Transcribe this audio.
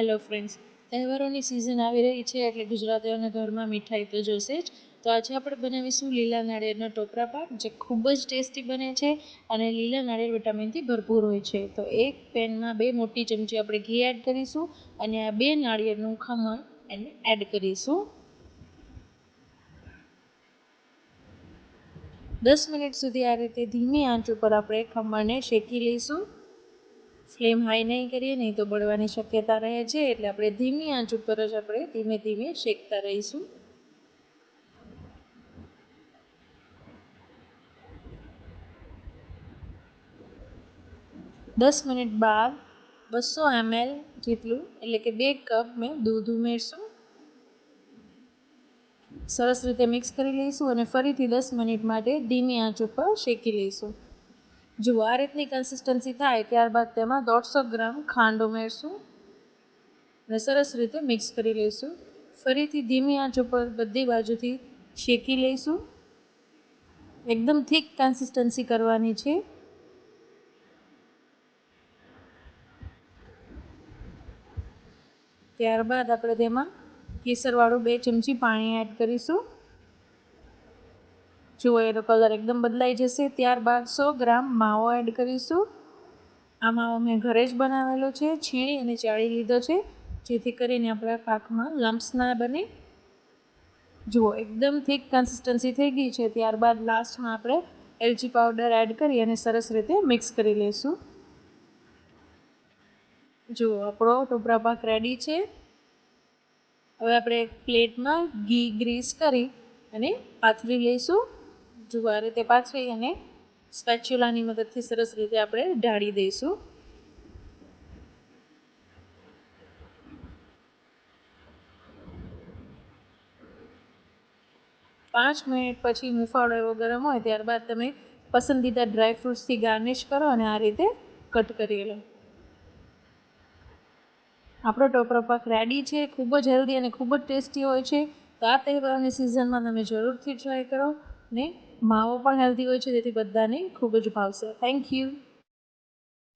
Hello friends તહેવારોની season આવી રહી છે એટલે ગુજરાતીઓના ઘરમાં મીઠાઈ તો જોશે જ. તો આજે આપણે બનાવીશું લીલા નાળિયેરનો ટોપરા પાક, જે ખૂબ જ ટેસ્ટી બને છે અને લીલા નાળિયેર વિટામિનથી ભરપૂર હોય છે. તો એક પેનમાં બે મોટી ચમચી આપણે ઘી એડ કરીશું અને આ બે નાળિયેરનું ખમણ એને એડ કરીશું. દસ મિનિટ સુધી આ રીતે ધીમી આંચ ઉપર આપણે ખમણને શેકી લઈશું. ફ્લેમ હાઈ નહીં કરીએ, નહીં તો બળવાની શક્યતા રહે છે, એટલે આપણે ધીમી આંચ ઉપર જ આપણે ધીમે ધીમે શેકતા રહીશું. દસ મિનિટ બાદ બસો એમએલ જેટલું, એટલે કે બે કપ મેં દૂધ ઉમેરશું. સરસ રીતે મિક્સ કરી લઈશું અને ફરીથી દસ મિનિટ માટે ધીમી આંચ ઉપર શેકી લઈશું. જો આ રીતની કન્સિસ્ટન્સી થાય ત્યારબાદ તેમાં દોઢસો ગ્રામ ખાંડ ઉમેરશું અને સરસ રીતે મિક્સ કરી લઈશું. ફરીથી ધીમી આંચ ઉપર બધી બાજુથી શેકી લઈશું. એકદમ થીક કન્સિસ્ટન્સી કરવાની છે. ત્યારબાદ આપણે તેમાં કેસરવાળું બે ચમચી પાણી એડ કરીશું. જુઓ એનો કલર એકદમ બદલાઈ જશે, ત્યારબાદ સો ગ્રામ માવો એડ કરીશું. આ માવો મેં ઘરે જ બનાવેલો છે, છીણી અને ચાળી લીધો છે, જેથી કરીને આપણા પાકમાં લમ્સ ના બને. જુઓ, એકદમ થીક કન્સિસ્ટન્સી થઈ ગઈ છે. ત્યારબાદ લાસ્ટમાં આપણે એલચી પાવડર એડ કરી અને સરસ રીતે મિક્સ કરી લઈશું. જુઓ, આપણો ટોપરા પાક રેડી છે. હવે આપણે પ્લેટમાં ઘી ગ્રીસ કરી અને પાથરી લઈશું. જુઓ આ રીતે પાથરી અને સ્પેચ્યુલાની મદદથી સરસ રીતે આપણે ઢાળી દઈશું. પાંચ મિનિટ પછી હુંફાળો એવો ગરમ હોય ત્યારબાદ તમે પસંદીદા ડ્રાયફ્રૂટ્સથી ગાર્નિશ કરો અને આ રીતે કટ કરી લો. આપણો ટોપરો પાક રેડી છે, ખૂબ જ હેલ્ધી અને ખૂબ જ ટેસ્ટી હોય છે. તો આ તહેવારની સિઝનમાં તમે જરૂરથી ટ્રાય કરો. ને માવો પણ હેલ્ધી હોય છે તેથી બધાને ખૂબ જ ભાવશે. Thank you